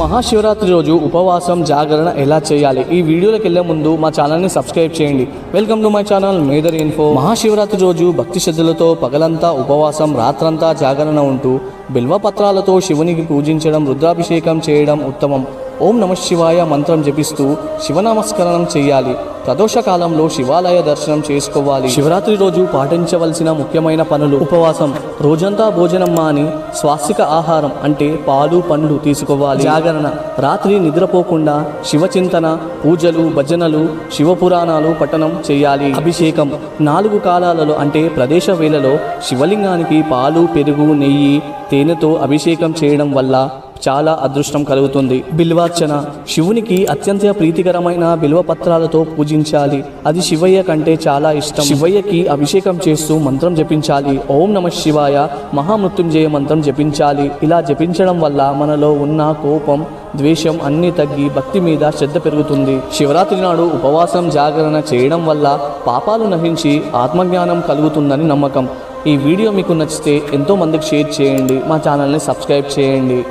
మహాశివరాత్రి రోజు ఉపవాసం జాగరణ ఎలా చేయాలి? ఈ వీడియోలకు వెళ్ళే ముందు మా ఛానల్ని సబ్స్క్రైబ్ చేయండి. Welcome to my channel Medar info. Mahashivratri రోజు భక్తి శ్రద్ధలతో పగలంతా ఉపవాసం రాత్రంతా జాగరణ ఉంటూ బిల్వపత్రాలతో శివునికి పూజించడం రుద్రాభిషేకం చేయడం ఉత్తమం. ఓం నమ శివాయ మంత్రం జపిస్తూ శివనామస్కరణం చేయాలి. ప్రదోష కాలంలో శివాలయ దర్శనం చేసుకోవాలి. శివరాత్రి రోజు పాటించవలసిన ముఖ్యమైన పనులు ఉపవాసం రోజంతా భోజనం మాని స్వాస్థిక ఆహారం అంటే పాలు పండ్లు తీసుకోవాలి. జాగరణ. రాత్రి నిద్రపోకుండా శివచింతన పూజలు భజనలు శివపురాణాలు పఠనం చేయాలి. అభిషేకం. నాలుగు కాలాలలో అంటే ప్రదేశ వేళలో శివలింగానికి పాలు పెరుగు నెయ్యి తేనెతో అభిషేకం చేయడం వల్ల చాలా అదృష్టం కలుగుతుంది. బిల్వార్చన శివునికి అత్యంత ప్రీతికరమైన బిల్వ పత్రాలతో పూజించాలి. అది శివయ్య కంటే చాలా ఇష్టం. శివయ్యకి అభిషేకం చేస్తూ మంత్రం జపించాలి. ఓం నమ శివాయ. మహామృత్యుంజయ మంత్రం జపించాలి. ఇలా జపించడం వల్ల మనలో ఉన్న కోపం ద్వేషం అన్నీ తగ్గి భక్తి మీద శ్రద్ధ పెరుగుతుంది. శివరాత్రి నాడు ఉపవాసం జాగరణ చేయడం వల్ల పాపాలు నశించి ఆత్మజ్ఞానం కలుగుతుందని నమ్మకం. ఈ వీడియో మీకు నచ్చితే ఎంతో మందికి షేర్ చేయండి. మా ఛానల్ని సబ్స్క్రైబ్ చేయండి.